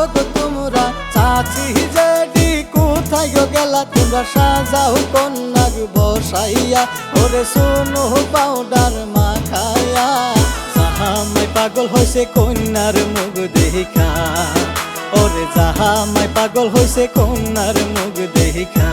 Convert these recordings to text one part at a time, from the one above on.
গো তোমরা চাচি জেডি, কোথায় গেলা? তোমরা সাজাও কন্যার বসাইয়া, ওরে শুনো পাউডার মাখাইয়া। সাহামাই পাগল হয়েছে কন্যার মুখ দেখা ওরে সাহামাই পাগল হয়েছে কন্যার মুখ দেখা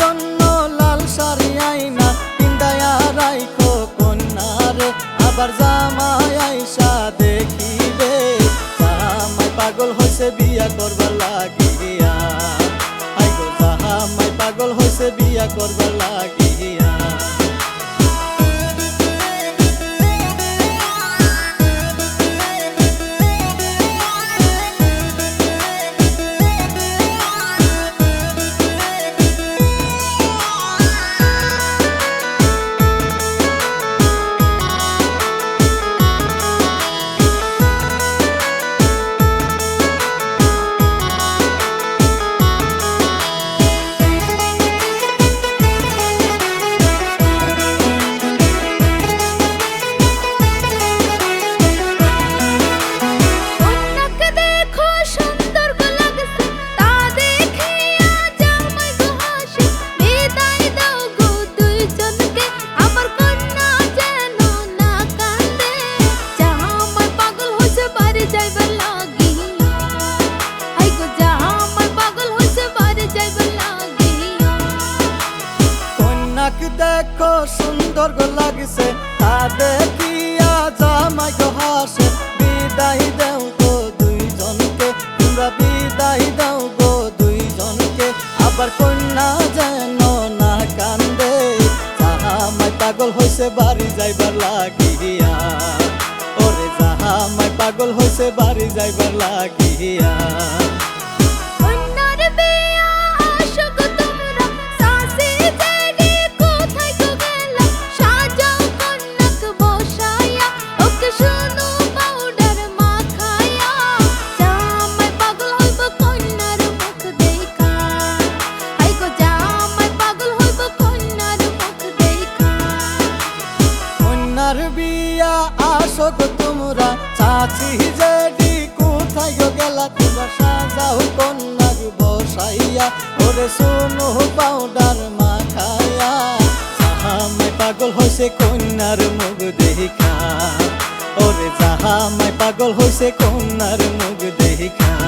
জন্য লাল শাড়ি আইনা, পিন্দায়া রাইখো কন্যারে আবার জামাই আইসা দেখিবে, জামাই পাগল হয়েছে বিয়া করবার লাগিয়া। আইগো জামাই পাগল হয়েছে বিয়া করবার লাগিয়া। সুন্দর গো লাগছে, তা দেখিয়া জামাই হাসে, বিদায় দাও গো দুইজনকে, তোমরা বিদায় দাও গো দুইজনকে। আবার কন্যা যেন না কান্দে জাহামাই পাগল হইছে বাড়ি যাইবার লাগিয়া। ওরে জাহামাই পাগল হইছে বাড়ি যাইবার লাগিয়া। গো তোমরা চাচি যেডি কোথায় গেলা তোমরা? সাজাও কন্যার বসাইয়া, ওরে শোনো পাউডার মাখাইয়া। সাহামে পাগল হয়েছে কন্যার মুখ দেখা ওরে সাহামে পাগল হয়েছে কন্যার মুখ দেখা